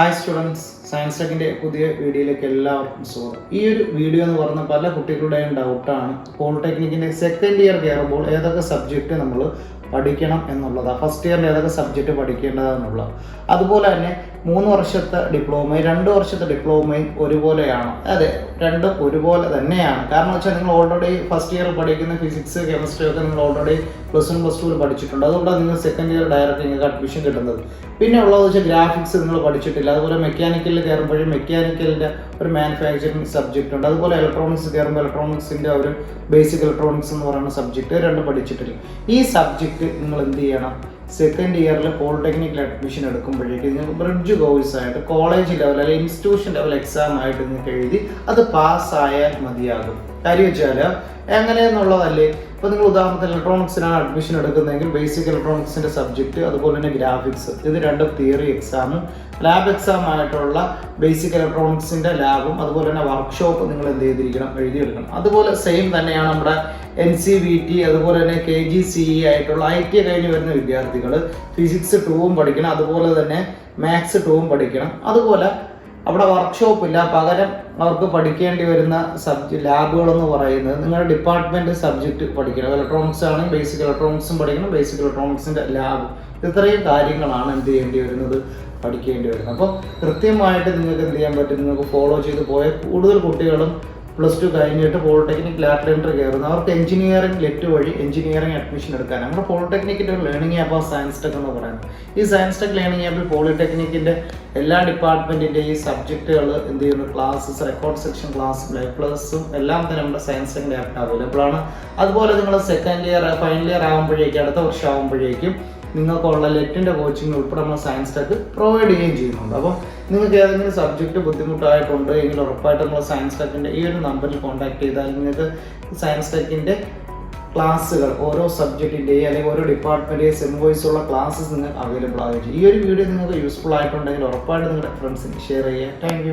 Hi students science ടെക്കിന്റെ പുതിയ വീഡിയോയിലേക്ക് എല്ലാവർക്കും സ്വാഗതം. ഈ ഒരു വീഡിയോ എന്ന് പറഞ്ഞ പല കുട്ടികളുടെയും ഡൗട്ടാണ് പോളിടെക്നിക്കിന്റെ സെക്കൻഡ് ഇയർ കയറുമ്പോൾ ഏതൊക്കെ സബ്ജക്റ്റ് നമ്മൾ പഠിക്കണം എന്നുള്ളതാണ് ഫസ്റ്റ് ഇയറിൽ ഏതൊക്കെ സബ്ജക്റ്റ് പഠിക്കേണ്ടതെന്നുള്ളത്. അതുപോലെ തന്നെ മൂന്ന് വർഷത്തെ ഡിപ്ലോമയും രണ്ട് വർഷത്തെ ഡിപ്ലോമയും ഒരുപോലെയാണ്. അതെ രണ്ടും ഒരുപോലെ തന്നെയാണ്. കാരണം വെച്ചാൽ നിങ്ങൾ ഓൾറെഡി ഫസ്റ്റ് ഇയർ പഠിക്കുന്ന ഫിസിക്സ് കെമിസ്ട്രി ഒക്കെ നിങ്ങൾ ഓൾറെഡി പ്ലസ് വൺ പ്ലസ് ടുവിൽ പഠിച്ചിട്ടുണ്ട്. അതുകൊണ്ടാണ് നിങ്ങൾ സെക്കൻഡ് ഇയർ ഡയറക്റ്റ് നിങ്ങൾക്ക് അഡ്മിഷൻ കിട്ടുന്നത്. പിന്നെ ഉള്ളത് വെച്ചാൽ ഗ്രാഫിക്സ് നിങ്ങൾ പഠിച്ചിട്ടില്ല. അതുപോലെ മെക്കാനിക്കലിൽ കയറുമ്പോഴും മെക്കാനിക്കലിന്റെ ഒരു മാനുഫാക്ചറിങ് സബ്ജക്റ്റ് ഉണ്ട്. അതുപോലെ ഇലക്ട്രോണിക്സ് കയറുമ്പോൾ ഇലക്ട്രോണിക്സിന്റെ ഒരു ബേസിക് ഇലക്ട്രോണിക്സ് എന്ന് പറയുന്ന സബ്ജക്റ്റ് രണ്ട് പഠിച്ചിട്ടില്ല. ഈ സബ്ജക്റ്റ് നിങ്ങൾ എന്ത് ചെയ്യണം? സെക്കൻഡ് ഇയറിൽ പോളിടെക്നിക്കൽ അഡ്മിഷൻ എടുക്കുമ്പോഴേക്ക് നിങ്ങൾക്ക് ബ്രിഡ്ജ് കോഴ്സ് ആയിട്ട് കോളേജ് ലെവൽ അല്ലെങ്കിൽ ഇൻസ്റ്റിറ്റ്യൂഷൻ ലെവൽ എക്സാം ആയിട്ട് നിങ്ങൾക്ക് എഴുതി അത് പാസ്സായാൽ മതിയാകും. കാര്യം വെച്ചാൽ എങ്ങനെയെന്നുള്ളതല്ലേ? ഇപ്പോൾ നിങ്ങൾ ഉദാഹരണത്തിന് ഇലക്ട്രോണിക്സിനാണ് അഡ്മിഷൻ എടുക്കുന്നതെങ്കിൽ ബേസിക് ഇലക്ട്രോണിക്സിന്റെ സബ്ജക്റ്റ് അതുപോലെ തന്നെ ഗ്രാഫിക്സ് ഇത് രണ്ടും തിയറി എക്സാം ലാബ് എക്സാം ആയിട്ടുള്ള ബേസിക് ഇലക്ട്രോണിക്സിന്റെ ലാബും അതുപോലെ തന്നെ വർക്ക്ഷോപ്പ് നിങ്ങൾ എന്ത് ചെയ്തിരിക്കണം? എഴുതിയെടുക്കണം. അതുപോലെ സെയിം തന്നെയാണ് നമ്മുടെ എൻ സി വി ടി അതുപോലെ തന്നെ കെ ജി സി ഇ ആയിട്ടുള്ള ഐ ടി കഴിഞ്ഞ് വരുന്ന വിദ്യാർത്ഥികൾ ഫിസിക്സ് ടൂവും പഠിക്കണം. അതുപോലെ തന്നെ മാത്സ് ടൂവും പഠിക്കണം. അതുപോലെ അവിടെ വർക്ക്ഷോപ്പ് ഇല്ല. പകരം അവർക്ക് പഠിക്കേണ്ടി വരുന്ന സബ്ജക്ട് ലാബുകൾ എന്ന് പറയുന്നത് നിങ്ങളുടെ ഡിപ്പാർട്ട്മെന്റ് സബ്ജക്റ്റ് പഠിക്കണം. ഇലക്ട്രോണിക്സ് ആണ് ബേസിക് ഇലക്ട്രോണിക്സും പഠിക്കണം. ബേസിക് ഇലക്ട്രോണിക്സിന്റെ ലാബ് ഇത്രയും കാര്യങ്ങളാണ് എന്ത് ചെയ്യേണ്ടി വരുന്നത്? പഠിക്കേണ്ടി വരുന്നത്. അപ്പോൾ കൃത്യമായിട്ട് നിങ്ങൾക്ക് എന്ത് ചെയ്യാൻ പറ്റും? നിങ്ങൾക്ക് ഫോളോ ചെയ്ത് പോയ കൂടുതൽ കുട്ടികളും പ്ലസ് ടു കഴിഞ്ഞിട്ട് പോളിടെക്നിക് ലാറ്റർ എൻട്രി കയറുന്നു. അവർക്ക് എഞ്ചിനീയറിംഗ് ലെറ്റ് വഴി എഞ്ചിനീയറിംഗ് അഡ്മിഷൻ എടുക്കാൻ. നമ്മുടെ പോളിടെക്നിക്കിന്റെ ഒരു ലേണിംഗ് ആപ്പാണ് സയൻസ് ടെക് എന്ന് പറയുന്നത്. ഈ സയൻസ് ടെക് ലേണിംഗ് ആപ്പിൽ പോളിടെക്നിക്കിന്റെ എല്ലാ ഡിപ്പാർട്ട്മെന്റിന്റെ ഈ സബ്ജക്റ്റുകൾ എന്ത് ചെയ്യുന്നു? Classes record section class life ക്ലാസ്സും എല്ലാം തന്നെ നമ്മുടെ സയൻസ് ടെക്കിന്റെ ആപ്പിൽ അവൈലബിൾ ആണ്. അതുപോലെ നിങ്ങൾ സെക്കൻഡ് ഇയർ ഫൈനൽ ഇയർ ആകുമ്പോഴേക്കും അടുത്ത വർഷം ആകുമ്പോഴേക്കും നിങ്ങൾക്കുള്ള ലെറ്റിന്റെ കോച്ചിങ് ഉൾപ്പെടെ നമ്മൾ സയൻസ് ടെക് പ്രൊവൈഡ് ചെയ്യുകയും ചെയ്യുന്നുണ്ട്. അപ്പോൾ നിങ്ങൾക്ക് ഏതെങ്കിലും സബ്ജക്റ്റ് ബുദ്ധിമുട്ടായിട്ടുണ്ട് എങ്കിൽ ഉറപ്പായിട്ടും നമ്മൾ സയൻസ് ടെക്കിന്റെ ഈ ഒരു നമ്പറിൽ കോൺടാക്ട് ചെയ്താൽ നിങ്ങൾക്ക് സയൻസ് ടെക്കിന്റെ ക്ലാസ്സുകൾ ഓരോ സബ്ജക്റ്റിന്റെയും അല്ലെങ്കിൽ ഓരോ ഡിപ്പാർട്ട്മെന്റേയും സെം വോയിസ് ഉള്ള ക്ലാസ്സസ് നിങ്ങൾക്ക് അവൈലബിൾ ആയിരിക്കും. ഈ ഒരു വീഡിയോ നിങ്ങൾക്ക് യൂസ്ഫുൾ ആയിട്ടുണ്ടെങ്കിൽ ഉറപ്പായിട്ട് നിങ്ങളുടെ ഫ്രണ്ട്സിന് ഷെയർ ചെയ്യുക. താങ്ക്